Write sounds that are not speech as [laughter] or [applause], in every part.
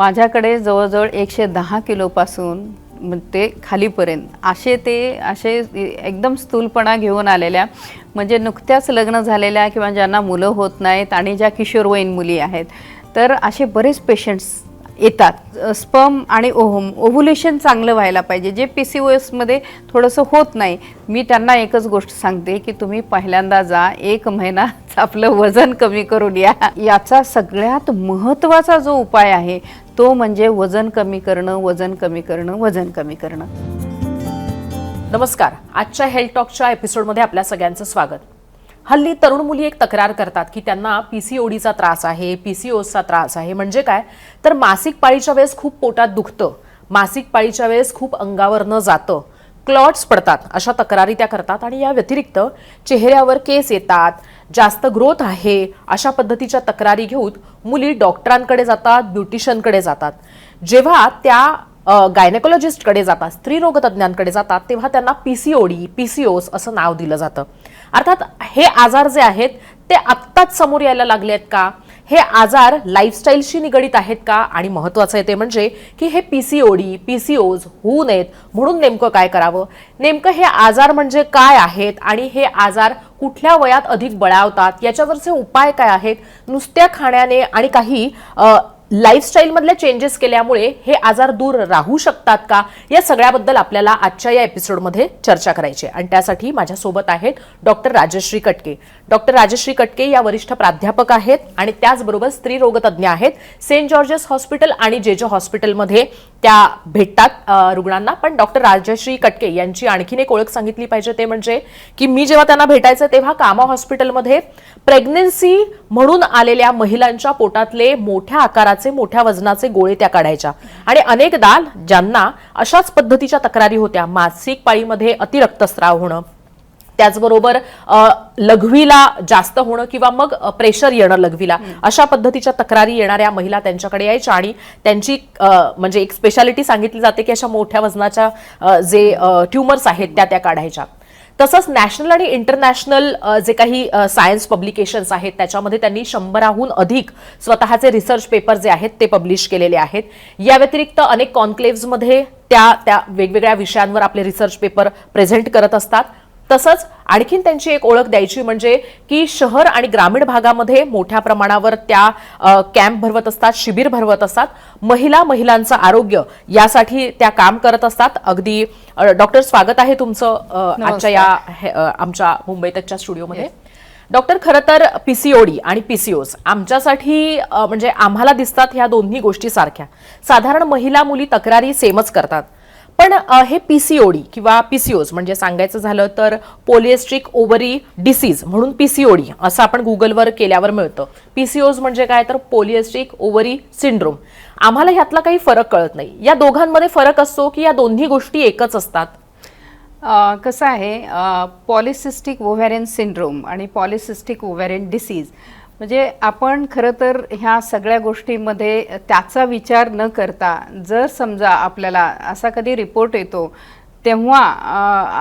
माझ्याकडे जवळजवळ एकशे दहा किलोपासून ते खालीपर्यंत असे ते असे एकदम स्थूलपणा घेऊन आलेल्या म्हणजे नुकत्याच लग्न झालेल्या किंवा ज्यांना मुलं होत नाहीत आणि ज्या किशोरवयीन मुली आहेत तर असे बरेच पेशंट्स येतात. स्पम आणि ओहम ओव्हुलेशन चांगलं व्हायला पाहिजे. जे पी सी ओ एसमध्ये थोडंसं होत नाही मी त्यांना एकच गोष्ट सांगते की तुम्ही पहिल्यांदा जा एक महिना [laughs] आपलं वजन कमी करून या. याचा सगळ्यात महत्त्वाचा जो उपाय आहे तो म्हणजे वजन कमी करणं वजन कमी करणं वजन कमी करणं. नमस्कार. आजच्या हेल्थ टॉकच्या एपिसोडमध्ये आपल्या सगळ्यांचं स्वागत. हल्ली तरुण मुली एक तक्रार करतात की त्यांना पी सी ओडीचा त्रास आहे पी सी ओसचा त्रास आहे. म्हणजे काय? तर मासिक पाळीच्या वेळेस खूप पोटात दुखतं. मासिक पाळीच्या वेळेस खूप अंगावरनं जातं. क्लॉट्स पडतात अशा तक्रारी त्या करतात आणि या व्यतिरिक्त चेहऱ्यावर केस येतात जास्त ग्रोथ आहे अशा पद्धतीच्या तक्रारी घेऊन मुली डॉक्टरांकडे जातात ब्युटिशियनकडे जातात. जेव्हा त्या गायनेकोलॉजिस्टकडे जातात स्त्रीरोगतज्ञांकडे जातात तेव्हा त्यांना P C O D P C O S असं नाव दिलं जातं. अर्थात हे आजार जे आहेत ते आत्ताच समोर यायला लागले आहेत का? हे आजार लाईफस्टाईलशी निगडीत आहेत का? आणि महत्वाचं आहे ते म्हणजे की हे P C O D P C O S होऊ नयेत म्हणून नेमकं काय करावं? नेमकं हे आजार म्हणजे काय आहेत? आणि हे आजार कुठल्या वयात अधिक बळावतात? याच्यावरचे उपाय काय आहेत? नुसत्या खाण्याने आणि काही लाईफस्टाईलमधले चेंजेस केल्यामुळे हे आजार दूर राहू शकतात का? या सगळ्याबद्दल आपल्याला आजच्या या एपिसोडमध्ये चर्चा करायची आहे. आणि त्यासाठी माझ्यासोबत आहेत डॉक्टर राजश्री कटके. डॉक्टर राजश्री कटके या वरिष्ठ प्राध्यापक आहेत आणि त्याचबरोबर स्त्री रोगतज्ञ आहेत. सेंट जॉर्जेस हॉस्पिटल आणि जे जे हॉस्पिटलमध्ये त्या भेटतात रुग्णांना. पण डॉक्टर राजश्री कटके यांची आणखीन एक ओळख सांगितली पाहिजे ते म्हणजे की मी जेव्हा त्यांना भेटायचं तेव्हा कामा हॉस्पिटलमध्ये प्रेग्नन्सी म्हणून आलेल्या महिलांच्या पोटातले मोठ्या आकाराचे मोठ्या वजनाचे गोळे त्या काढायच्या. आणि अनेकदा ज्यांना अशाच पद्धतीच्या तक्रारी होत्या मासिक पाळीमध्ये अतिरक्तस्राव होणं. त्याचबरोबर लघवीला जास्त होणं किंवा मग प्रेशर येणं लघवीला. अशा पद्धतीच्या तक्रारी येणाऱ्या महिला त्यांच्याकडे यायच्या आणि त्यांची म्हणजे एक स्पेशालिटी सांगितली जाते की अशा मोठ्या वजनाच्या जे ट्युमर्स आहेत त्या त्या काढायच्या. तसंच नॅशनल आणि इंटरनॅशनल जे काही सायन्स पब्लिकेशन्स आहेत त्याच्यामध्ये त्यांनी शंभराहून अधिक स्वतःचे रिसर्च पेपर जे आहेत ते पब्लिश केलेले आहेत. या व्यतिरिक्त अनेक कॉन्क्लेव्हजमध्ये त्या त्या वेगवेगळ्या विषयांवर आपले रिसर्च पेपर प्रेझेंट करत असतात. तसंच आणखीन त्यांची एक ओळख द्यायची म्हणजे की शहर आणि ग्रामीण भागामध्ये मोठ्या प्रमाणावर त्या कॅम्प भरवत असतात शिबिर भरवत असतात. महिला महिलांचं आरोग्य यासाठी त्या काम करत असतात. अगदी डॉक्टर स्वागत आहे तुमचं आजच्या या आमच्या मुंबई तकच्या स्टुडिओमध्ये. डॉक्टर खरं तर पीसीओडी आणि पीसीओस आमच्यासाठी म्हणजे आम्हाला दिसतात ह्या दोन्ही गोष्टी सारख्या. साधारण महिला मुली तक्रारी सेमच करतात. पण हे पी सी ओडी किंवा पीसीओस म्हणजे सांगायचं झालं तर पोलिएस्ट्रिक ओव्हरी डिसीज म्हणून पीसीओडी असं आपण गुगलवर केल्यावर मिळतं. पीसीओस म्हणजे काय? तर पोलिएस्ट्रिक ओव्हरी सिंड्रोम आम्हाला ह्यातला काही फरक कळत नाही. या दोघांमध्ये फरक असतो की या दोन्ही गोष्टी एकच असतात? कसं आहे? पॉलिसिस्टिक ओव्हॅरियन सिंड्रोम आणि पॉलिसिस्टिक ओव्हॅरियन डिसीज म्हणजे आपण खरं तर ह्या सगळ्या गोष्टीमध्ये त्याचा विचार न करता जर समजा आपल्याला असा कधी रिपोर्ट येतो तेव्हा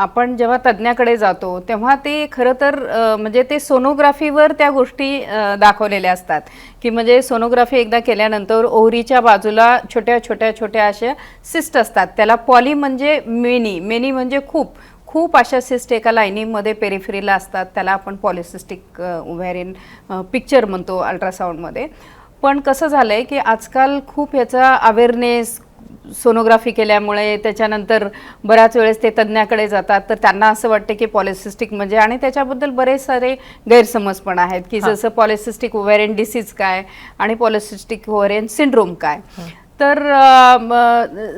आपण जेव्हा तज्ज्ञाकडे जातो तेव्हा ते खरं तर म्हणजे ते सोनोग्राफीवर त्या गोष्टी दाखवलेल्या असतात. की म्हणजे सोनोग्राफी एकदा केल्यानंतर ओहरीच्या बाजूला छोट्या छोट्या छोट्या अशा सिस्ट असतात. त्याला पॉली म्हणजे मेनी मेनी म्हणजे खूप. खूप अशा सिस्ट एका लाईनीमध्ये पेरिफेरीला असतात. त्याला आपण पॉलिसिस्टिक ओव्हॅरियन पिक्चर म्हणतो अल्ट्रासाऊंडमध्ये. पण कसं झालं आहे की आजकाल खूप ह्याचा अवेअरनेस सोनोग्राफी केल्यामुळे त्याच्यानंतर बऱ्याच वेळेस ते तज्ज्ञाकडे जातात. तर त्यांना असं वाटतं की पॉलिसिस्टिक म्हणजे आणि त्याच्याबद्दल बरेच सारे गैरसमज पण आहेत की जसं पॉलिसिस्टिक ओव्हॅरियन डिसीज काय आणि पॉलिसिस्टिक ओव्हॅरियन सिंड्रोम काय. तर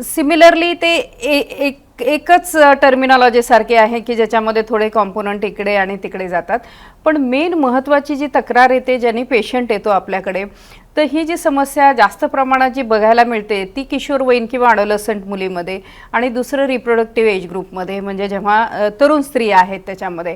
सिमिलरली ते ए- एक एकच टर्मिनॉलॉजी सारखी आहे की ज्याच्यामध्ये थोडे कॉम्पोनंट इकडे आणि तिकडे जातात. पण मेन महत्त्वाची जी तक्रार येते ज्यांनी पेशंट येतो आपल्याकडे तर ही जी समस्या जास्त प्रमाणात जी बघायला मिळते ती किशोरवयीन किंवा अडोलसंट मुलीमध्ये आणि दुसरं रिप्रोडक्टिव्ह एज ग्रुपमध्ये म्हणजे जेव्हा तरुण स्त्री आहेत त्याच्यामध्ये.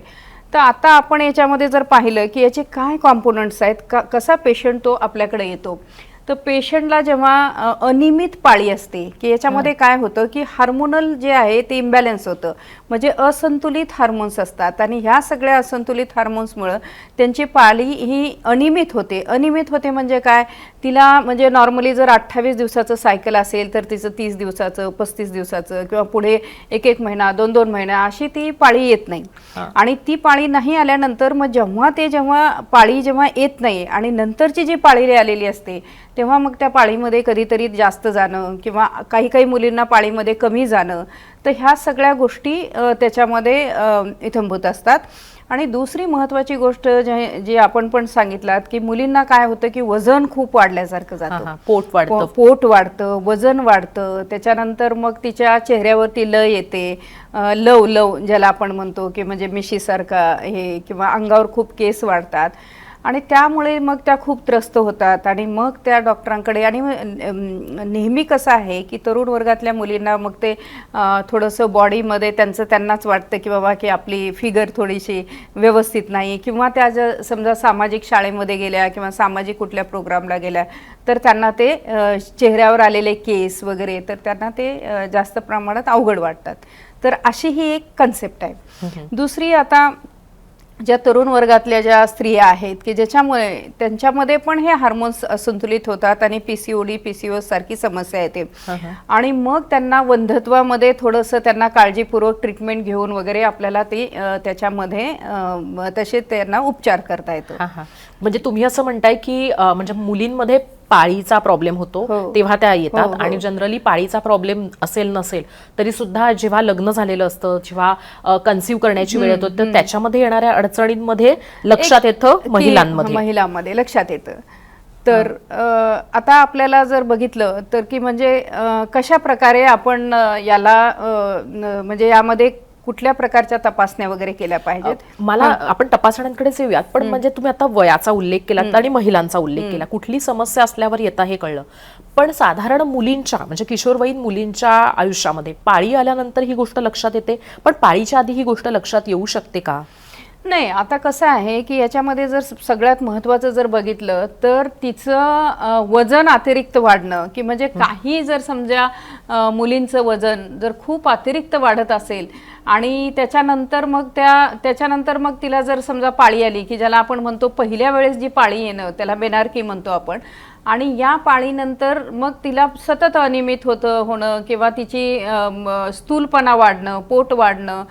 तर आता आपण याच्यामध्ये जर पाहिलं की याचे काय कॉम्पोनंट्स आहेत का कसा पेशंट तो आपल्याकडे येतो. तर पेशंटला जेव्हा अनियमित पाळी असते की याच्यामध्ये काय होतं की हार्मोनल जे आहे ते इम्बॅलन्स होतं. म्हणजे असंतुलित हार्मोन्स असतात आणि ह्या सगळ्या असंतुलित हार्मोन्समुळं त्यांची पाळी ही अनियमित होते. अनियमित होते म्हणजे काय? तिला म्हणजे नॉर्मली जर अठ्ठावीस दिवसाचं सायकल असेल तर तिचं तीस दिवसाचं पस्तीस दिवसाचं किंवा पुढे एक एक महिना दोन दोन महिना अशी ती पाळी येत नाही. आणि ती पाळी नाही आल्यानंतर मग जेव्हा ते जेव्हा पाळी जेव्हा येत नाही आणि नंतरची जी पाळी आलेली असते तेव्हा मग त्या पाळीमध्ये कधीतरी जास्त जाणं किंवा काही काही मुलींना पाळीमध्ये कमी जाणं तर ह्या सगळ्या गोष्टी त्याच्यामध्ये इथंभूत असतात. आणि दुसरी महत्त्वाची गोष्ट जे जी आपण पण सांगितलात की मुलींना काय होतं की वजन खूप वाढल्यासारखं जातं. पोट वाढतं. पोट वाढतं वजन वाढतं. त्याच्यानंतर मग तिच्या चेहऱ्यावरती लय येते. लव लव ज्याला आपण म्हणतो की म्हणजे मिशीसारखा हे किंवा अंगावर खूप केस वाढतात. आणि त्यामुळे मग त्या खूप त्रस्त होतात. आणि मग त्या डॉक्टरांकडे आणि नेहमी कसं आहे की तरुण वर्गातल्या मुलींना मग ते थोडंसं बॉडीमध्ये त्यांचं त्यांनाच वाटतं की बाबा की आपली फिगर थोडीशी व्यवस्थित नाही. किंवा त्या जर समजा सामाजिक शाळेमध्ये गेल्या किंवा सामाजिक कुठल्या प्रोग्रामला गेल्या तर त्यांना ते चेहऱ्यावर आलेले केस वगैरे तर त्यांना ते जास्त प्रमाणात अवघड वाटतात. तर अशी ही एक कन्सेप्ट आहे. दुसरी आता ज्या तरुण वर्गातल्या ज्या स्त्रिया आहेत की ज्याच्यामुळे त्यांच्यामध्ये पण हे हार्मोन्स असंतुलित होतात आणि P C O D P C O सारखी समस्या येते. आणि मग त्यांना वंधत्वामध्ये थोडंसं त्यांना काळजीपूर्वक ट्रीटमेंट घेऊन वगैरे आपल्याला ते त्याच्यामध्ये तसे त्यांना उपचार करता येतो. म्हणजे तुम्ही असं म्हणताय की म्हणजे मुलींमध्ये पाळीचा प्रॉब्लेम होतो हो. तेव्हा त्या येतात. हो, हो. आणि जनरली पाळीचा प्रॉब्लेम असेल नसेल तरी सुद्धा जेव्हा लग्न झालेलं असतं जेव्हा कन्सिव्ह करण्याची वेळ येतो तर त्याच्यामध्ये येणाऱ्या अडचणींमध्ये लक्षात येतं महिलांमध्ये. महिलांमध्ये लक्षात येतं. तर आता आपल्याला जर बघितलं तर की म्हणजे कशा प्रकारे आपण याला म्हणजे यामध्ये कुठल्या प्रकारच्या तपासण्या वगैरे केल्या पाहिजेत? मला आपण तपासण्यांकडेच येऊयात पण म्हणजे तुम्ही आता वयाचा उल्लेख केला आणि महिलांचा उल्लेख केला. कुठली समस्या असल्यावर येता हे कळलं. पण साधारण मुलींच्या म्हणजे किशोरवयीन मुलींच्या आयुष्यामध्ये पाळी आल्यानंतर ही गोष्ट लक्षात येते पण पाळीच्या आधी ही गोष्ट लक्षात येऊ शकते का? नाही आता कसं आहे की याच्यामध्ये जर सगळ्यात महत्त्वाचं जर बघितलं तर तिचं वजन अतिरिक्त वाढणं की म्हणजे काही जर समजा मुलींचं वजन जर खूप अतिरिक्त वाढत असेल आणि त्याच्यानंतर मग त्या त्याच्यानंतर मग तिला जर समजा पाळी आली की ज्याला आपण म्हणतो पहिल्या वेळेस जी पाळी येणं त्याला बेनारकी म्हणतो आपण आणि या पाळीनंतर मग तिला सतत अनियमित होतं होणं किंवा तिची स्थूलपणा वाढणं पोट वाढणं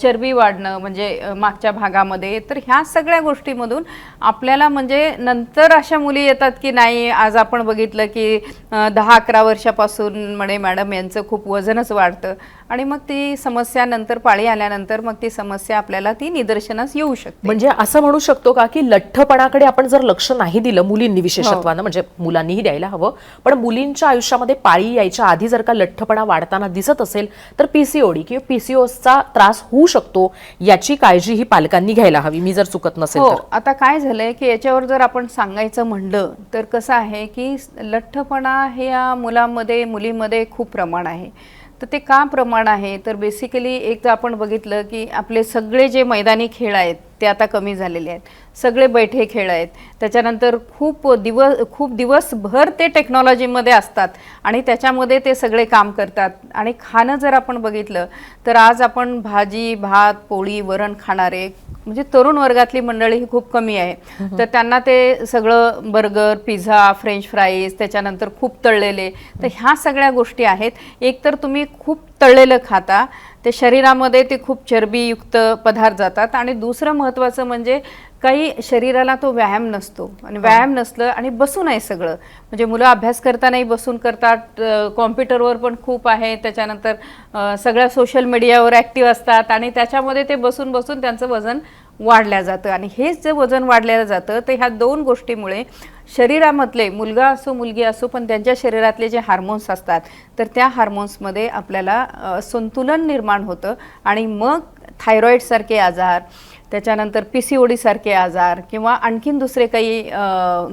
चरबी वाढणं म्हणजे मागच्या भागामध्ये तर ह्या सगळ्या गोष्टीमधून आपल्याला म्हणजे नंतर अशा मुली येतात की नाही आज आपण बघितलं की दहा अकरा वर्षापासून म्हणे मॅडम यांचं खूप वजनच वाढतं. आणि मग ती समस्या नंतर पाळी आल्यानंतर मग ती समस्या आपल्याला ती निदर्शनास येऊ शकते. म्हणजे असं म्हणू शकतो का की लठ्ठपणाकडे आपण जर लक्ष नाही दिलं मुलींनी विशेषत्वानं म्हणजे मुलांनीही द्यायला हवं पण मुलींच्या आयुष्यामध्ये पाळी यायच्या आधी जर का लठ्ठपणा वाढताना दिसत असेल तर पीसीओडी किंवा पीसीओसचा त्रास होऊ शकतो याची काळजी ही पालकांनी घ्यायला हवी. मी जर चुकत नसेल हो आता काय झालंय की याच्यावर जर आपण सांगायचं म्हणलं तर कसं आहे की लठ्ठपणा हे या मुलांमध्ये मुलीमध्ये खूप प्रमाण आहे. तर ते का प्रमाण आहे? तर बेसिकली एक तर आपण बघितलं की आपले सगळे जे मैदानी खेळ आहेत ते आता कमी झालेले आहेत. सगळे बैठे खेळ आहेत. त्याच्यानंतर खूप दिवस खूप दिवसभर ते टेक्नॉलॉजीमध्ये असतात आणि त्याच्यामध्ये ते सगळे काम करतात. आणि खाणं जर आपण बघितलं तर आज आपण भाजी भात पोळी वरण खाणारे म्हणजे तरुण वर्गातली मंडळी ही खूप कमी आहे. तर त्यांना ते सगळं बर्गर पिझ्झा फ्रेंच फ्राईज त्याच्यानंतर खूप तळलेले. तर ह्या सगळ्या गोष्टी आहेत. एक तर तुम्ही खूप तळलेलं खाता. ते शरीरामध्ये ते खूप चरबीयुक्त पदार्थ जातात. आणि दुसरं महत्त्वाचं म्हणजे काही शरीराला तो व्यायाम नसतो. आणि व्यायाम नसलं आणि बसून आहे सगळं. म्हणजे मुलं अभ्यास करतानाही बसून करतात. कॉम्प्युटरवर पण खूप आहे. त्याच्यानंतर सगळ्या सोशल मीडियावर ॲक्टिव्ह असतात. आणि त्याच्यामध्ये ते बसून बसून त्यांचं वजन वाढल्या जातं आणि हेच जे वजन वाढलं जातं ते ह्या दोन गोष्टीमुळे शरीरामधले मुलगा असो मुलगी असो पण त्यांच्या शरीरातले जे हार्मोन्स असतात तर त्या हार्मोन्समध्ये आपल्याला संतुलन निर्माण होतं आणि मग थायरॉईडसारखे आजार त्याच्यानंतर पी सी सारखे आजार किंवा आणखीन दुसरे काही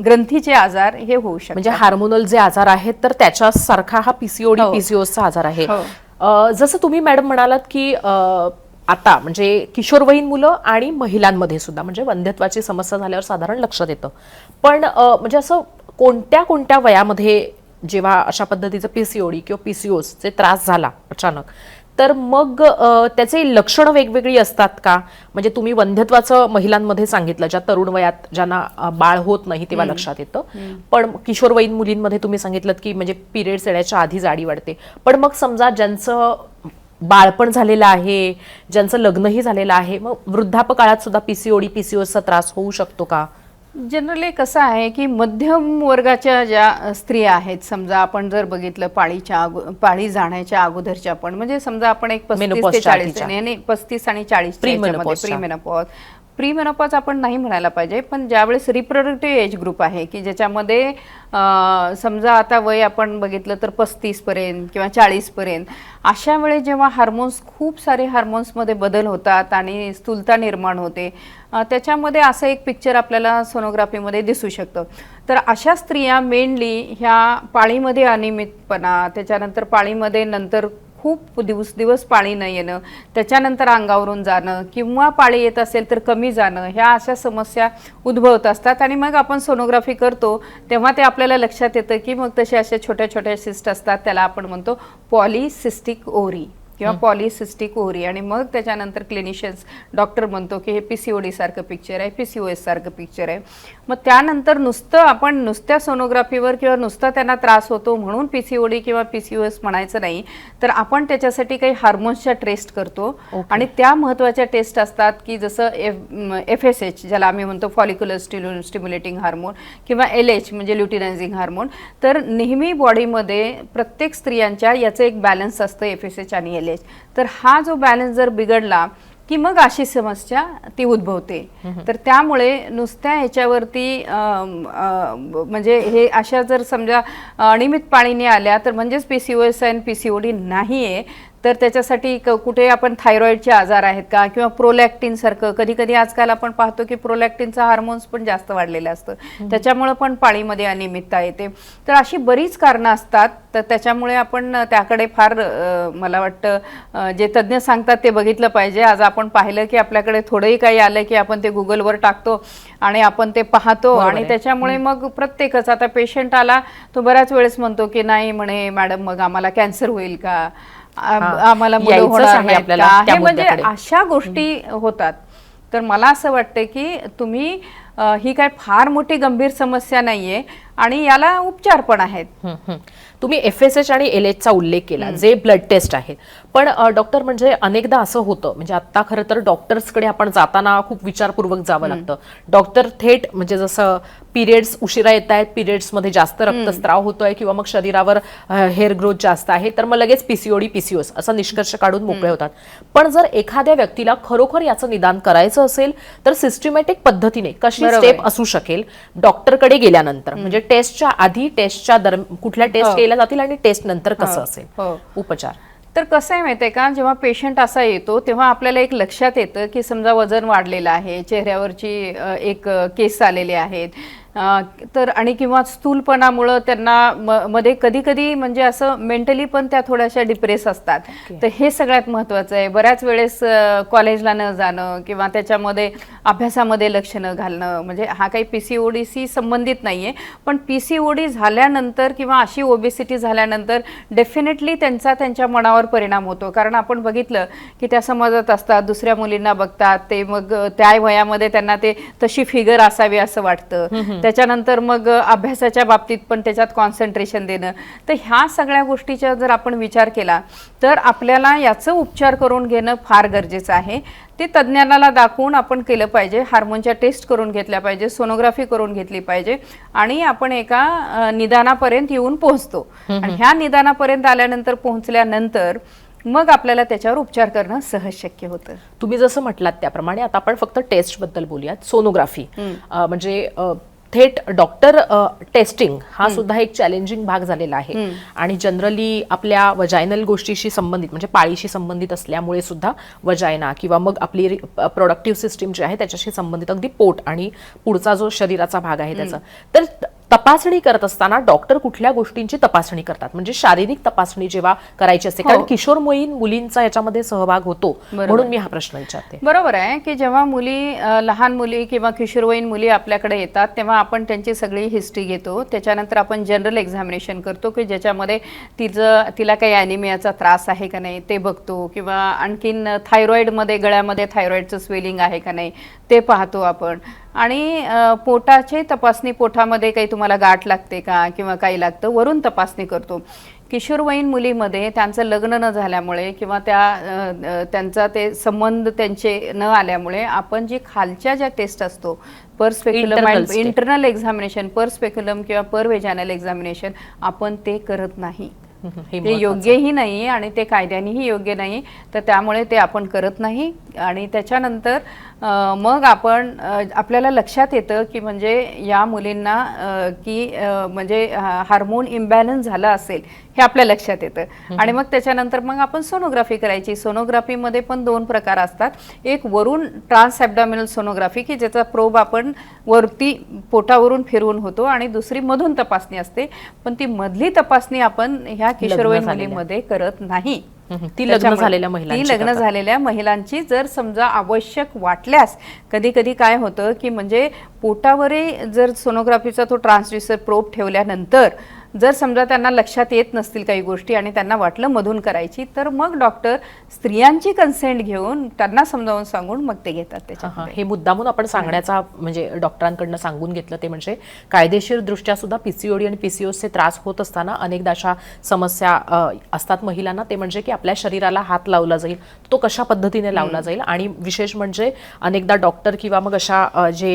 ग्रंथीचे आजार हे होऊ शकतात म्हणजे हार्मोनल जे आजार आहेत तर त्याच्यासारखा हा पीसीओडी हो. पीसीओसचा आजार आहे हो. जसं तुम्ही मॅडम म्हणालात की आता म्हणजे किशोरवयीन मुलं आणि महिलांमध्ये सुद्धा म्हणजे वंध्यत्वाची समस्या झाल्यावर साधारण लक्षात येतं. पण म्हणजे असं कोणत्या कोणत्या वयामध्ये जेव्हा अशा पद्धतीचं पीसीओडी किंवा पीसीओसचे त्रास झाला अचानक तर मग त्याचे लक्षणं वेगवेगळी असतात का? म्हणजे तुम्ही वंध्यत्वाचं महिलांमध्ये सांगितलं ज्या तरुण वयात ज्यांना बाळ होत नाही तेव्हा लक्षात येतं. पण किशोरवयीन मुलींमध्ये तुम्ही सांगितलं की म्हणजे पिरियड्स येण्याच्या आधी जाडी वाढते. पण मग समजा ज्यांचं बाळपण झालेलं आहे ज्यांचं लग्नही झालेलं आहे मग वृद्धापकाळात सुद्धा पीसीओडी पीसीओसचा त्रास होऊ शकतो का? जनरली कसं आहे की मध्यम वर्गाच्या ज्या स्त्रिया आहेत समजा आपण जर बघितलं पाळीच्या पाळी जाण्याच्या अगोदरच्या पण म्हणजे समजा आपण एक पस्तीस ते चाळीस पस्तीस आणि चाळीस च्या. प्री मेनोपॉज आपण नाही म्हणायला पाहिजे पण ज्यावेळेस रिप्रोडक्टिव्ह एज ग्रुप आहे की ज्याच्यामध्ये समजा आता वय आपण बघितलं तर पस्तीसपर्यंत किंवा चाळीसपर्यंत अशा वेळेस जेव्हा हार्मोन्स खूप सारे हार्मोन्समध्ये बदल होतात आणि स्थूलता निर्माण होते त्याच्यामध्ये असं एक पिक्चर आपल्याला सोनोग्राफीमध्ये दिसू शकतं. तर अशा स्त्रिया मेनली ह्या पाळीमध्ये अनियमितपणा त्याच्यानंतर पाळीमध्ये नंतर खूप दिवस दिवस पाळी न येणं त्याच्यानंतर अंगावरून जाणं किंवा पाळी येत असेल तर कमी जाणं ह्या अशा समस्या उद्भवत असतात. आणि मग आपण सोनोग्राफी करतो तेव्हा ते आपल्याला लक्षात येतं की मग तसे असे छोट्या छोट्या सिस्ट असतात त्याला आपण म्हणतो पॉलिसिस्टिक ओरी किंवा पॉलिसिस्टिक ओरी आणि मग त्याच्यानंतर क्लिनिशियन्स डॉक्टर म्हणतो की हे पीसीओडी सारखं पिक्चर आहे पीसीओएस सारखं पिक्चर आहे. मग त्यानंतर नुसतं आपण नुसत्या सोनोग्राफीवर किंवा नुसता त्यांना त्रास होतो म्हणून पीसीओडी किंवा पीसीओएस म्हणायचं नाही तर आपण त्याच्यासाठी काही हार्मोन्सच्या टेस्ट करतो. आणि त्या महत्त्वाच्या टेस्ट असतात की जसं एफ एफ एस एच ज्याला आम्ही म्हणतो फॉलिक्युलर स्टिल्यू स्टिम्युलेटिंग हार्मोन किंवा एल एच म्हणजे ल्युटिनायझिंग हार्मोन तर नेहमी बॉडीमध्ये प्रत्येक स्त्रियांच्या याचं एक बॅलन्स असतं एफ एस एच आणि एल एच तर हा जो बॅलन्स जर बिघडला की मग अशी समस्या ती उद्भवते. तर त्यामुळे नुसत्या ह्याच्यावरती म्हणजे हे अशा जर समजा अनियमित पाळीने आल्या तर म्हणजेच पी सी ओ एस आणि पी सी ओ डी नाही आहे तर त्याच्यासाठी क- कुठे आपण थायरॉईडचे आजार आहेत का? किंवा प्रोलॅक्टिन सारखं कधी कधी आजकाल आपण पाहतो की प्रोलॅक्टिनचा हार्मोन्स पण जास्त वाढलेलं असतं. त्याच्यामुळं पण पाळीमध्ये अनियमितता येते. तर अशी बरीच कारणं असतात. तर त्याच्यामुळे आपण त्याकडे फार मला वाटतं जे तज्ज्ञ सांगतात ते बघितलं पाहिजे. आज आपण पाहिलं की आपल्याकडे थोडंही काही आलं की आपण ते गुगलवर टाकतो आणि आपण ते पाहतो आणि. त्याच्यामुळे मग प्रत्येकच आता पेशंट आला तो बऱ्याच वेळेस म्हणतो की नाही म्हणे मॅडम मग आम्हाला कॅन्सर होईल का. आम्हाला आपल्याला म्हणजे. अशा गोष्टी होतात. तर मला असं वाटतं की तुम्ही ही काय फार मोठी गंभीर समस्या नाहीये आणि याला उपचार पण आहेत. तुम्ही एफ एस एच आणि एल एचचा उल्लेख केला जे ब्लड टेस्ट आहेत पण डॉक्टर म्हणजे अनेकदा असं होतं म्हणजे आता खरं तर डॉक्टर्सकडे आपण जाताना खूप विचारपूर्वक जावं लागतं. डॉक्टर थेट म्हणजे जसं पिरियड्स उशिरा येत आहेत पिरियड्समध्ये जास्त रक्तस्राव होतोय किंवा मग शरीरावर हेअर ग्रोथ जास्त आहे तर मग लगेच पीसीओडी पीसीओस असा निष्कर्ष काढून मोकळे होतात. पण जर एखाद्या व्यक्तीला खरोखर याचं निदान करायचं असेल तर सिस्टमॅटिक पद्धतीने कशी स्टेप. असू शकेल डॉक्टरकडे गेल्यानंतर. म्हणजे टेस्टच्या आधी टेस्टच्या दरम्यान कुठल्या टेस्ट केल्या जातील आणि टेस्ट नंतर कसं. असेल हो. उपचार तर कसं आहे माहिती आहे का जेव्हा पेशंट असा येतो तेव्हा आपल्याला एक लक्षात येतं की समजा वजन वाढलेलं आहे चेहऱ्यावरची एक केस आलेले आहेत तर आणि किंवा स्थूलपणामुळं त्यांना मध्ये कधी कधी म्हणजे असं मेंटली पण त्या थोड्याशा डिप्रेस असतात. तर हे सगळ्यात महत्त्वाचं आहे. बऱ्याच वेळेस कॉलेजला न जाणं किंवा त्याच्यामध्ये अभ्यासामध्ये लक्ष न घालणं म्हणजे हा काही पी सी ओ डीशी संबंधित नाही आहे पण पी सी ओ डी झाल्यानंतर किंवा अशी ओबेसिटी झाल्यानंतर डेफिनेटली त्यांचा त्यांच्या मनावर परिणाम होतो. कारण आपण बघितलं की त्या समाजात असतात दुसऱ्या मुलींना बघतात ते मग त्या वयामध्ये त्यांना ते तशी फिगर असावी असं वाटतं. त्याच्यानंतर मग अभ्यासाच्या बाबतीत पण त्याच्यात कॉन्सन्ट्रेशन देणं. तर ह्या सगळ्या गोष्टीचा जर आपण विचार केला तर आपल्याला याचं उपचार करून घेणं फार गरजेचं आहे. ते तज्ज्ञांना दाखवून आपण केलं पाहिजे हार्मोनच्या टेस्ट करून घेतल्या पाहिजे सोनोग्राफी करून घेतली पाहिजे आणि आपण एका निदानापर्यंत येऊन पोहोचतो. आणि ह्या निदानापर्यंत आल्यानंतर पोहोचल्यानंतर मग आपल्याला त्याच्यावर उपचार करणं सहज शक्य होतं. तुम्ही जसं म्हटलात त्याप्रमाणे आता आपण फक्त टेस्टबद्दल बोलूयात. सोनोग्राफी. म्हणजे थेट डॉक्टर टेस्टिंग हा सुद्धा एक चॅलेंजिंग भाग झालेला आहे. आणि जनरली आपल्या वजायनल गोष्टीशी संबंधित म्हणजे पाळीशी संबंधित असल्यामुळे सुद्धा वजायना किंवा मग आपली प्रोडक्टिव्ह सिस्टीम जी आहे त्याच्याशी संबंधित अगदी पोट आणि पुढचा जो शरीराचा भाग आहे त्याचा. तर तपासणी करत असताना डॉक्टर कुठल्या गोष्टींची तपासणी करतात म्हणजे शारीरिक तपासणी जेव्हा करायची असते कारण हो. किशोरवयीन मुलींचा याच्यामध्ये सहभाग होतो. म्हणून मी हा प्रश्न विचारते बरोबर आहे की जेव्हा मुली लहान मुली किंवा किशोरवयीन मुली आपल्याकडे येतात तेव्हा आपण त्यांची सगळी हिस्ट्री घेतो त्याच्यानंतर आपण जनरल एक्झामिनेशन करतो की ज्याच्यामध्ये तिचं तिला काही ॲनिमियाचा त्रास आहे का नाही ते बघतो किंवा आणखीन थायरॉईडमध्ये गळ्यामध्ये थायरॉईडचं स्वेलिंग आहे का नाही ते पाहतो आपण आणि पोटाची तपासणी पोटामध्ये काही तुम्हाला गाठ लागते का किंवा काही लागतं वरून तपासणी करतो किशोरवयीन मुलीमध्ये त्यांचं लग्न न झाल्यामुळे किंवा त्या त्यांचा ते संबंध त्यांचे न आल्यामुळे आपण जी खालच्या ज्या टेस्ट असतो per speculum. Internal examination per speculum किंवा पर वेजानल एक्झामिनेशन आपण ते करत नाही [laughs] हे ते. योग्यही नाही आणि ते कायद्यानेही योग्य नाही तर त्यामुळे ते आपण करत नाही आणि त्याच्यानंतर मग आपण आपल्याला लक्षात येतं की म्हणजे या मुलींना की म्हणजे हार्मोन इम्बॅलन्स झाला असेल हे आपल्या लक्षात येतं. आणि मग त्याच्यानंतर मग आपण सोनोग्राफी करायची. सोनोग्राफीमध्ये पण दोन प्रकार असतात. एक वरून ट्रान्स ॲबडॉमिनल सोनोग्राफी की ज्याचा प्रोब आपण वरती पोटावरून फिरवून होतो आणि दुसरी मधून तपासणी असते. पण ती मधली तपासणी आपण ह्या किशोरवयीन. मुलीमध्ये करत नाही. ती लग्न झालेल्या ती महिलांची लग्न. झालेल्या महिलांची जर समजा आवश्यक वाटल्यास कधी कधी काय होतं की म्हणजे पोटावरही जर सोनोग्राफीचा तो ट्रान्सड्युसर प्रोब ठेवल्यानंतर जर समजा त्यांना लक्षात येत नसतील काही गोष्टी आणि त्यांना वाटलं मधून करायची तर मग डॉक्टर स्त्रियांची कन्सेंट घेऊन त्यांना समजावून सांगून मग ते घेतात हा, त्याच्या हे मुद्दामून आपण सांगण्याचा म्हणजे डॉक्टरांकडनं सांगून घेतलं ते म्हणजे कायदेशीर दृष्ट्या सुद्धा पीसीओडी आणि पीसीओसचे त्रास होत असताना अनेकदा अशा समस्या असतात महिलांना. ते म्हणजे की आपल्या शरीराला हात लावला जाईल तो कशा पद्धतीने लावला जाईल आणि विशेष म्हणजे अनेकदा डॉक्टर किंवा मग अशा जे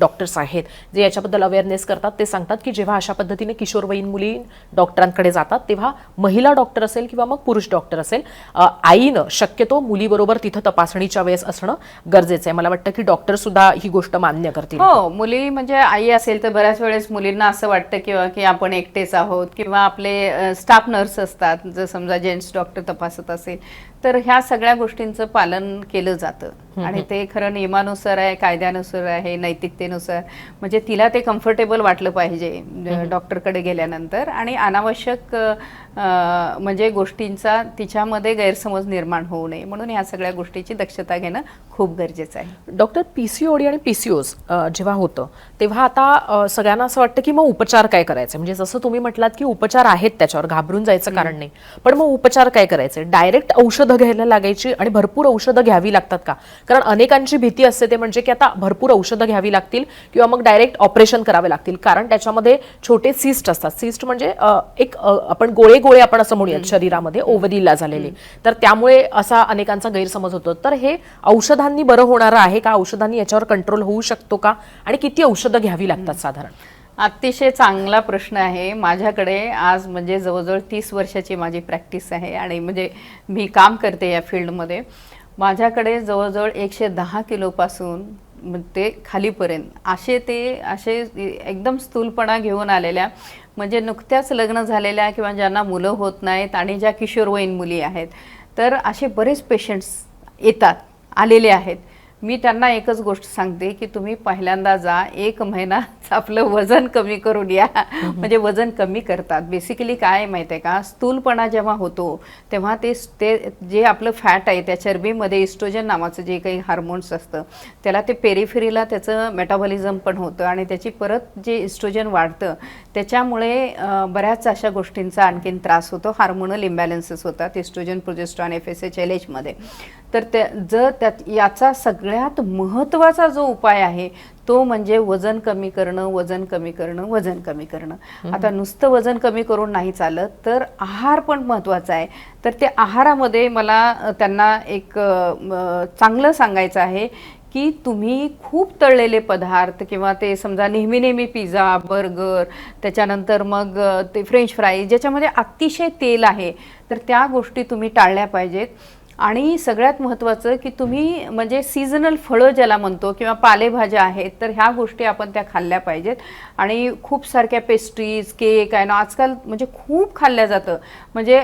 डॉक्टर्स आहेत जे याच्याबद्दल अवेअरनेस करतात ते सांगतात की जेव्हा अशा पद्धतीने किशोरवयीन मुली डॉक्टरांकडे जातात तेव्हा महिला डॉक्टर असेल किंवा मग पुरुष डॉक्टर असेल आईनं शक्यतो मुलीबरोबर तिथं तपासणीच्या वेळेस असणं गरजेचं आहे. मला वाटतं की डॉक्टर सुद्धा ही गोष्ट मान्य करतील. हो मुली म्हणजे आई असेल तर बऱ्याच वेळेस मुलींना असं वाटतं किंवा की आपण एकटेच आहोत किंवा आपले स्टाफ नर्स असतात. जर समजा जेंट्स डॉक्टर तपासत असेल तर ह्या सगळ्या गोष्टींचं पालन केलं जातं. आणि ते खरं नियमानुसार आहे कायद्यानुसार आहे नैतिकतेनुसार. म्हणजे तिला ते कम्फर्टेबल वाटलं पाहिजे डॉक्टरकडे गेल्यानंतर. आणि अनावश्यक म्हणजे गोष्टींचा तिच्यामध्ये गैरसमज निर्माण होऊ नये. म्हणून ह्या सगळ्या गोष्टीची दक्षता घेणं खूप गरजेचं आहे. डॉक्टर पीसीओडी आणि पीसीओस जेव्हा होतं तेव्हा आता सगळ्यांना असं वाटतं की मग उपचार काय करायचे? म्हणजे जसं तुम्ही म्हटलात की उपचार आहेत त्याच्यावर घाबरून जायचं कारण नाही. पण मग उपचार काय करायचे? डायरेक्ट औषधं घ्यायला लागायची आणि भरपूर औषधं घ्यावी लागतात का? कारण अनेकांची भीती असते ते म्हणजे की आता भरपूर औषधं घ्यावी लागतील किंवा मग डायरेक्ट ऑपरेशन करावे लागतील. कारण त्याच्यामध्ये छोटे सिस्ट असतात. सिस्ट म्हणजे एक आपण गोळे गोळे आपण असं म्हणूयात शरीरामध्ये ओवरीला झालेले. तर त्यामुळे असा अनेकांचा गैरसमज होतो. तर हे औषधांनी बरं होणारं आहे का? औषधांनी याच्यावर कंट्रोल होऊ शकतो का? आणि किती औषधं घ्यावी लागतात साधारण? अतिशय चांगला प्रश्न आहे. माझ्याकडे आज म्हणजे जवळजवळ तीस वर्षाची माझी प्रॅक्टिस आहे आणि म्हणजे मी काम करते या फील्डमध्ये. माझ्याकडे जवळजवळ एकशे दहा किलोपासून ते खालीपर्यंत असे ते असे एकदम स्थूलपणा घेऊन आलेल्या म्हणजे नुकत्याच लग्न झालेल्या किंवा ज्यांना मुलं होत नाहीत आणि ज्या किशोरवयीन मुली आहेत तर असे बरेच पेशंट्स येतात आलेले आहेत. मी त्यांना एकच गोष्ट सांगते की तुम्ही पहिल्यांदा जा एक महिना आपलं वजन कमी करून या. म्हणजे वजन कमी करतात. बेसिकली काय माहिती आहे का? स्थूलपणा जेव्हा होतो तेव्हा ते ते जे आपलं फॅट आहे त्या चरबीमध्ये इस्ट्रोजन नावाचं जे काही हार्मोन्स असतं त्याला ते पेरिफेरीला त्याचं मेटाबॉलिझम पण होतं आणि त्याची परत जे इस्ट्रोजन वाढतं त्याच्यामुळे बऱ्याच अशा गोष्टींचा आणखीन त्रास होतो. हार्मोनल इम्बॅलन्सेस होतात oestrogen progesterone F S H L एचमध्ये तर त्या जर त्यात याचा सगळ्यात महत्त्वाचा जो उपाय आहे तो म्हणजे वजन कमी करणं वजन कमी करणं वजन कमी करणं. आता नुसतं वजन कमी करून नाही चालत तर आहार पण महत्त्वाचा आहे. तर त्या आहारामध्ये मला त्यांना एक चांगलं सांगायचं आहे की तुम्ही खूप तळलेले पदार्थ किंवा ते समजा नेहमी नेहमी पिझ्झा बर्गर त्याच्यानंतर मग ते फ्रेंच फ्राईज ज्याच्यामध्ये अतिशय तेल आहे तर त्या गोष्टी तुम्ही टाळल्या पाहिजेत. आणि सगळ्यात महत्त्वाचं की तुम्ही म्हणजे सीझनल फळं ज्याला म्हणतो किंवा पालेभाज्या आहेत तर ह्या गोष्टी आपण त्या खाल्ल्या पाहिजेत. आणि खूप सारख्या पेस्ट्रीज केक आहे ना आजकाल म्हणजे खूप खाल्ल्या जातं. म्हणजे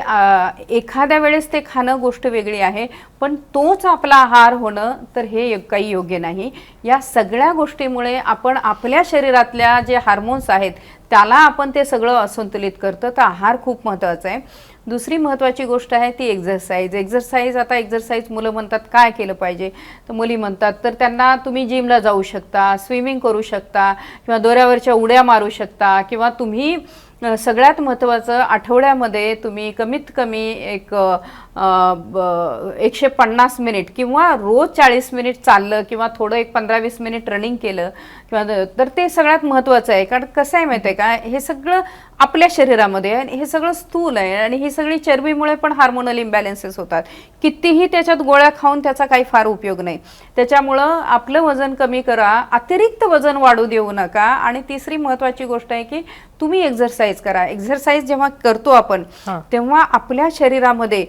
एखाद्या वेळेस ते खाणं गोष्ट वेगळी आहे पण तोच आपला आहार होणं तर हे काही योग्य नाही. या सगळ्या गोष्टीमुळे आपण आपल्या शरीरातल्या जे हार्मोन्स आहेत त्याला आपण ते सगळं असंतुलित करतं तर आहार खूप महत्त्वाचा आहे. दुसरी महत्त्वाची गोष्ट आहे ती एक्झरसाईज एक्झरसाईज आता एक्झरसाईज मुलं म्हणतात काय केलं पाहिजे? तर मुली म्हणतात तर त्यांना तुम्ही जिमला जाऊ शकता स्विमिंग करू शकता किंवा दोऱ्यावरच्या उड्या मारू शकता किंवा तुम्ही सगळ्यात महत्त्वाचं आठवड्यामध्ये तुम्ही कमीत कमी एक एकशे पन्नास मिनिट किंवा रोज चाळीस मिनिट चाललं किंवा थोडं एक पंधरा वीस मिनिट रनिंग केलं किंवा तर ते सगळ्यात महत्त्वाचं आहे. कारण कसं आहे माहिती आहे का? हे सगळं आपल्या शरीरामध्ये आहे आणि हे सगळं स्थूल आहे आणि ही सगळी चरबीमुळे पण हार्मोनल इम्बॅलन्सेस होतात. कितीही त्याच्यात गोळ्या खाऊन त्याचा काही फार उपयोग नाही. त्याच्यामुळं आपलं वजन कमी करा अतिरिक्त वजन वाढू देऊ नका आणि तिसरी महत्त्वाची गोष्ट आहे की तुम्ही एक्झरसाईज करा. एक्झरसाईज जेव्हा करतो आपण. तेव्हा आपल्या शरीरामध्ये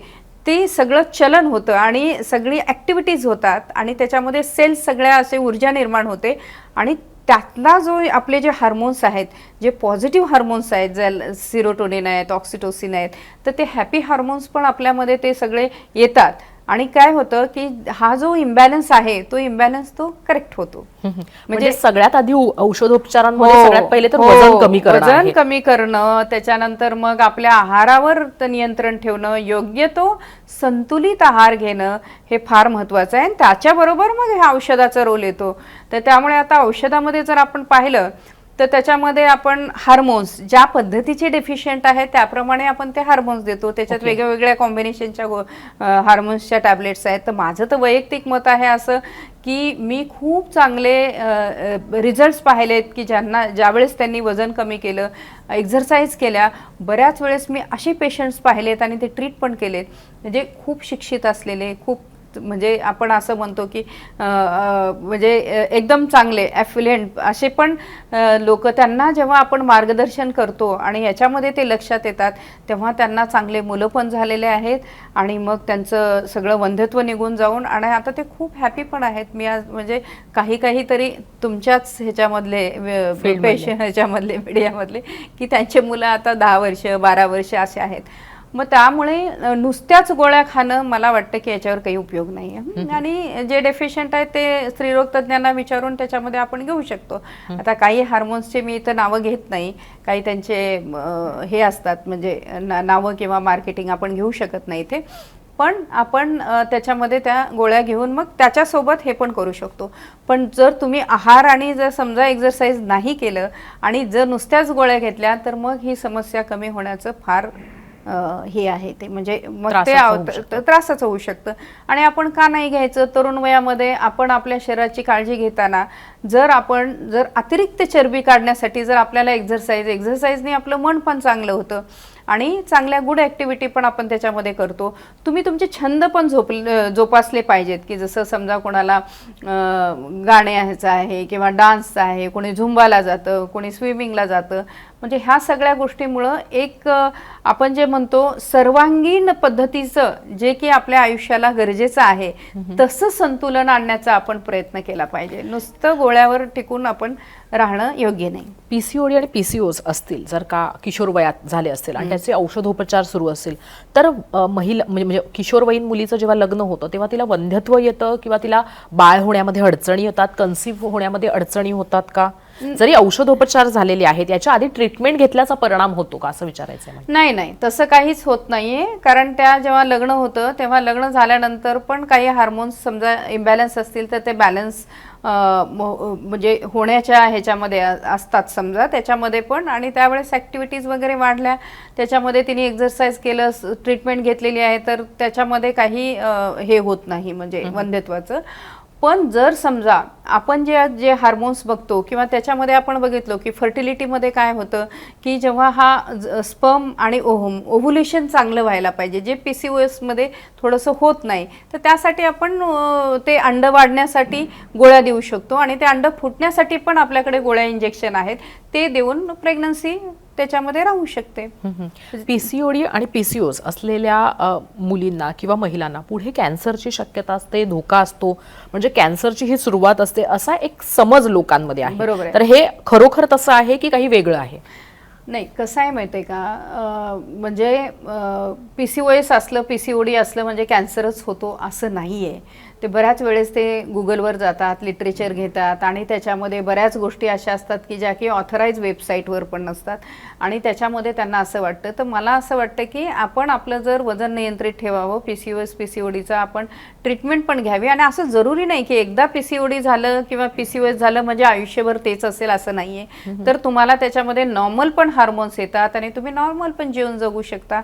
ते सगळं चलन होतं आणि सगळी ॲक्टिव्हिटीज होतात आणि त्याच्यामध्ये सेल्स सगळ्या असे ऊर्जा निर्माण होते आणि त्यातला जो आपले जे हार्मोन्स आहेत जे पॉझिटिव्ह हार्मोन्स आहेत जे सिरोटोनिन आहेत ऑक्सिटोसिन आहेत तर ते हॅपी हार्मोन्स पण आपल्यामध्ये ते सगळे येतात. आणि काय होतं की हा जो इम्बॅलन्स आहे तो इम्बॅलन्स तो करेक्ट होतो. [laughs] म्हणजे सगळ्यात आधी औषधोपचारांमध्ये हो, सगळ्यात पहिले तर हो, वजन कमी करणं वजन. कमी करणं त्याच्यानंतर मग आपल्या आहारावर नियंत्रण ठेवणं योग्य तो संतुलित आहार घेणं हे फार महत्वाचं आहे. आणि त्याच्याबरोबर मग ह्या औषधाचा रोल येतो. तर त्यामुळे आता औषधामध्ये जर आपण पाहिलं तर त्याच्यामध्ये आपण हार्मोन्स ज्या पद्धतीचे डेफिशियंट आहेत त्याप्रमाणे आपण ते हार्मोन्स देतो. त्याच्यात Okay. वेगळ्या कॉम्बिनेशनच्या हार्मोन्सच्या टॅबलेट्स आहेत. तर माझं तर वैयक्तिक मत आहे असं की मी खूप चांगले रिझल्ट्स पाहिलेत की ज्यांना ज्यावेळेस त्यांनी वजन कमी केलं एक्झरसाईज केल्या बऱ्याच वेळेस मी असे पेशंट्स पाहिलेत आणि ते ट्रीट पण केलेत. म्हणजे खूप शिक्षित असलेले खूप म्हणजे आपण असं म्हणतो की म्हणजे एकदम चांगले ॲफिलियंट असे पण लोक त्यांना जेव्हा आपण मार्गदर्शन करतो आणि याच्यामध्ये ते लक्षात येतात तेव्हा त्यांना चांगले मुलं पण झालेले आहेत आणि मग त्यांचं सगळं वंध्यत्व निघून जाऊन आणि आता ते खूप हॅपी पण आहेत मी आज म्हणजे काही काही तरी तुमच्याच ह्याच्यामधले. पेशंट ह्याच्यामधले मीडियामधले की त्यांचे मुलं आता दहा वर्ष बारा वर्ष असे आहेत मग त्यामुळे नुसत्याच गोळ्या खाणं मला वाटतं की याच्यावर काही उपयोग नाही आहे आणि जे डेफिशियंट आहेत ते स्त्रीरोग तज्ज्ञांना विचारून त्याच्यामध्ये आपण घेऊ शकतो. आता काही हार्मोन्सचे मी इथं नावं घेत नाही. काही त्यांचे हे असतात म्हणजे नावं किंवा मार्केटिंग आपण घेऊ शकत नाही इथे. पण आपण त्याच्यामध्ये त्या गोळ्या घेऊन मग त्याच्यासोबत हे पण करू शकतो. पण जर तुम्ही आहार आणि जर समजा एक्झरसाईज नाही केलं आणि जर नुसत्याच गोळ्या घेतल्या तर मग ही समस्या कमी होण्याचं फार हे आहे ते. म्हणजे मग ते त्रासाचं होऊ शकतं. आणि आपण का नाही घ्यायचं? तरुण वयामध्ये आपण आपल्या शरीराची काळजी घेताना जर आपण जर अतिरिक्त चरबी काढण्यासाठी जर आपल्याला एक्झरसाईज एक्झरसाईजने आपलं मन पण चांगलं होतं. आणि चांगल्या गुड ॲक्टिव्हिटी पण आपण त्याच्यामध्ये करतो. तुम्ही तुमचे छंद पण झोप जोपासले पाहिजेत की जसं समजा कोणाला गाण्याचं आहे किंवा डान्सचं आहे कोणी झुंबाला जातं कोणी स्विमिंगला जातं. म्हणजे ह्या सगळ्या गोष्टीमुळं एक आपण जे म्हणतो सर्वांगीण पद्धतीचं जे की आपल्या आयुष्याला गरजेचं आहे तसं संतुलन आणण्याचा आपण प्रयत्न केला पाहिजे. नुसतं गोळ्यावर टिकून आपण राहणं योग्य नाही. पीसीओडी आणि पीसीओज असतील जर का किशोर वयात झाले असतील आणि त्याचे औषधोपचार सुरू असतील तर महिला म्हणजे म्हणजे किशोरवयीन मुलीचं जेव्हा लग्न होतं तेव्हा तिला वंध्यत्व येतं किंवा तिला बाळ होण्यामध्ये अडचणी येतात कन्सिव्ह होण्यामध्ये अडचणी होतात का? जरी औषधोपचार झालेले आहेत याच्या आधी ट्रीटमेंट घेतल्याचा परिणाम होतो का असं विचारायचं. नाही नाही. तसं काहीच होत नाहीये. कारण त्या जेव्हा लग्न होतं तेव्हा लग्न झाल्यानंतर पण काही हार्मोन्स समजा इम्बॅलन्स असतील तर ते बॅलन्स म्हणजे होण्याच्या ह्याच्यामध्ये असतात समजा. त्याच्यामध्ये पण आणि त्यावेळेस ॲक्टिव्हिटीज वगैरे वाढल्या. त्याच्यामध्ये तिने एक्झरसाईज केलं ट्रीटमेंट घेतलेली आहे तर त्याच्यामध्ये काही हे होत नाही म्हणजे वंध्यत्वाचं. पण जर समजा आपण जे जे हार्मोन्स बघतो किंवा त्याच्यामध्ये आपण बघितलो की फर्टिलिटीमध्ये काय होतं की जेव्हा हा स्पर्म आणि ओहम ओव्हुलेशन चांगलं व्हायला पाहिजे जे पी सी ओ एसमध्ये थोडंसं होत नाही तर त्यासाठी आपण ते अंड वाढण्यासाठी गोळ्या देऊ शकतो आणि ते अंड फुटण्यासाठी पण आपल्याकडे गोळ्या इंजेक्शन आहेत ते देऊन प्रेग्नन्सी त्याच्यामध्ये राहू शकते. पीसीओडी आणि पीसीओस असलेल्या मुलींना किंवा महिलांना पुढे कॅन्सरची शक्यता असते धोका असतो. म्हणजे कॅन्सरची ही सुरुवात असते असा एक समज लोकांमध्ये आहे. बरोबर. तर हे खरोखर तसं आहे की काही वेगळं आहे? नाही कसं आहे माहिती आहे का? म्हणजे पी सी ओ एस असलं पी सी ओ डी असलं म्हणजे कॅन्सरच होतो असं नाही आहे ते बऱ्याच वेळेस ते गुगलवर जातात लिटरेचर घेतात आणि त्याच्यामध्ये बऱ्याच गोष्टी अशा असतात की ज्या की ऑथराईज वेबसाईटवर पण नसतात आणि त्याच्यामध्ये त्यांना असं वाटतं. तर मला असं वाटतं की आपण आपलं जर वजन नियंत्रित ठेवावं P C O S P C O डीचं आपण ट्रीटमेंट पण घ्यावी आणि असं जरुरी नाही की एकदा पी सी ओ डी झालं किंवा पी सी ओ एस झालं म्हणजे आयुष्यभर तेच असेल असं नाही आहे तर तुम्हाला त्याच्यामध्ये नॉर्मल पण हार्मोन्स येतात आणि तुम्ही नॉर्मल पण जीवन जगू शकता.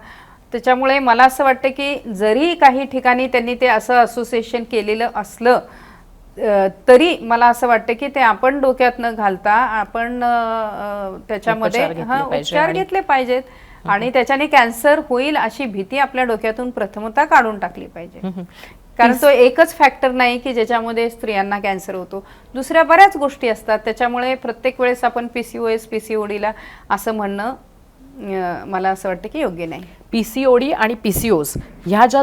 त्याच्यामुळे मला असं वाटतं की जरी काही ठिकाणी त्यांनी ते असं असोसिएशन केलेलं असलं तरी मला असं वाटतं की ते आपण डोक्यात न घालता आपण त्याच्यामध्ये उपचार घेतले पाहिजेत. आणि त्याच्याने कॅन्सर होईल अशी भीती आपल्या डोक्यातून प्रथमतः काढून टाकली पाहिजे. कारण तो एकच फॅक्टर नाही की ज्याच्यामध्ये स्त्रियांना कॅन्सर होतो. दुसऱ्या बऱ्याच गोष्टी असतात त्याच्यामुळे प्रत्येक वेळेस आपण पीसीओएस पीसीओडीला असं म्हणणं मला असं वाटतं की योग्य नाही. पीसीओडी आणि पीसीओस ह्या ज्या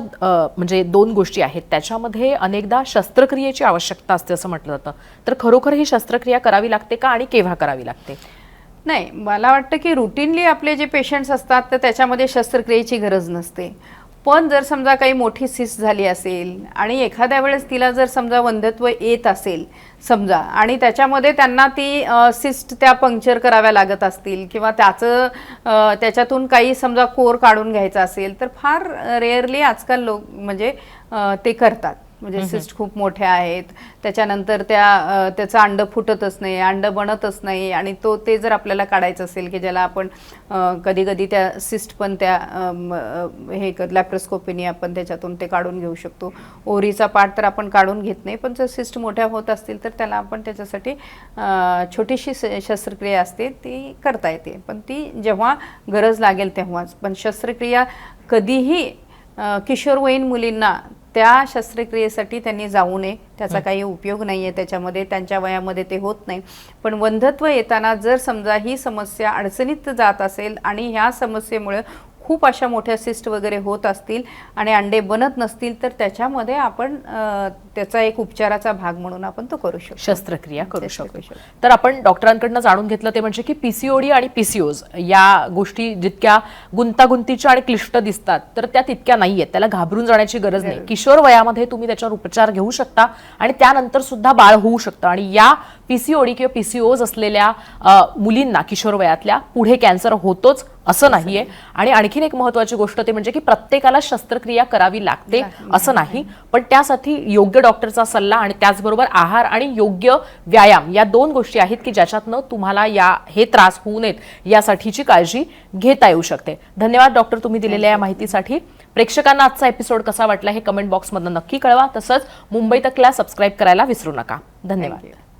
म्हणजे दोन गोष्टी आहेत त्याच्यामध्ये अनेकदा शस्त्रक्रियेची आवश्यकता असते असं म्हटलं जातं. तर खरोखर ही शस्त्रक्रिया करावी लागते का आणि केव्हा करावी लागते? नाही मला वाटतं की रुटीनली आपले जे पेशंट्स असतात तर त्याच्यामध्ये शस्त्रक्रियेची गरज नसते. पण जर समजा काही मोठी सिस झाली असेल आणि एखाद्या वेळेस तिला जर समजा वंध्यत्व येत असेल समजा आणि त्याच्यामध्ये त्यांना ती सिस्ट त्या पंक्चर कराव्या लागत असतील किंवा त्याचं त्याच्यातून काही समजा कोर काढून घ्यायचा असेल तर फार रेअरली आजकाल लोक म्हणजे ते करतात. म्हणजे सिस्ट खूप मोठ्या आहेत. त्याच्यानंतर त्या त्याचं अंड फुटतच नाही अंड बनतच नाही आणि तो ते जर आपल्याला काढायचं असेल की ज्याला आपण कधी कधी त्या सिस्ट पण त्या हे लॅप्रोस्कोपीने आपण त्याच्यातून ते काढून घेऊ शकतो. ओरीचा पार्ट तर आपण काढून घेत नाही पण जर सिस्ट मोठ्या होत असतील तर त्याला आपण त्याच्यासाठी छोटीशी शस्त्रक्रिया असते ती करता येते. पण ती जेव्हा गरज लागेल तेव्हाच. पण शस्त्रक्रिया कधीही किशोरवयीन मुलींना त्या शस्त्रक्रियेसाठी त्यांनी जाऊ नये. त्याचा काही उपयोग नाही आहे त्याच्यामध्ये त्यांच्या वयामध्ये ते होत नाही. पण वंधत्व येताना जर समजा ही समस्या अडचणीत जात असेल आणि ह्या समस्येमुळे खूप अशा मोठ्या सिस्ट वगैरे होत असतील आणि अंडे बनत नसतील तर त्याच्यामध्ये आपण त्याचा एक उपचाराचा भाग म्हणून आपण तो करू शकतो. शस्त्रक्रिया करू शकतो. तर आपण डॉक्टरांकडनं जाणून घेतलं ते म्हणजे की पीसीओडी आणि पीसीओज या गोष्टी जितक्या गुंतागुंतीच्या आणि क्लिष्ट दिसतात तर त्या तितक्या नाहीयेत. त्याला घाबरून जाण्याची गरज नाही. किशोर वयामध्ये तुम्ही त्याच्यावर उपचार घेऊ शकता आणि त्यानंतर सुद्धा बाळ होऊ शकतं. आणि या पीसीओडी किंवा पीसीओज असलेल्या मुलींना किशोर वयातल्या पुढे कॅन्सर होतोच असं नाहीये. आणि आणखीन एक महत्वाची गोष्ट ते म्हणजे की प्रत्येकाला शस्त्रक्रिया करावी लागते असं नाही. पण त्यासाठी योग्य डॉक्टरचा सल्ला आणि त्याचबरोबर आहार आणि योग्य व्यायाम या दोन गोष्टी आहेत की ज्याच्यातनं तुम्हाला या हे त्रास होऊ नयेत यासाठीची काळजी घेता येऊ शकते. धन्यवाद डॉक्टर तुम्ही दिलेल्या या माहितीसाठी. प्रेक्षकांना आजचा एपिसोड कसा वाटला हे कमेंट बॉक्समधनं नक्की कळवा. तसंच मुंबई तकला सबस्क्राईब करायला विसरू नका. धन्यवाद.